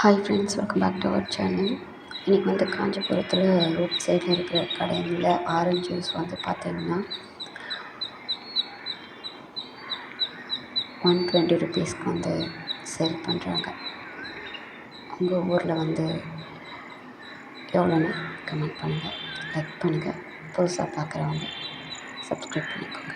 Hi friends welcome back to our channel இன்றைக்கி வந்து காஞ்சிபுரத்தில் ரோட் சைடில் இருக்கிற கடையில் ஆரஞ்சு ஜூஸ் வந்து பார்த்திங்கன்னா ஒன் டுவெண்ட்டி ருபீஸ்க்கு வந்து சேல் பண்ணுறாங்க உங்கள் ஊரில் வந்து எவ்வளோன்னு கமெண்ட் பண்ணுங்கள் லைக் பண்ணுங்கள் புதுசாக பார்க்குறவங்க சப்ஸ்கிரைப் பண்ணிக்கோங்க.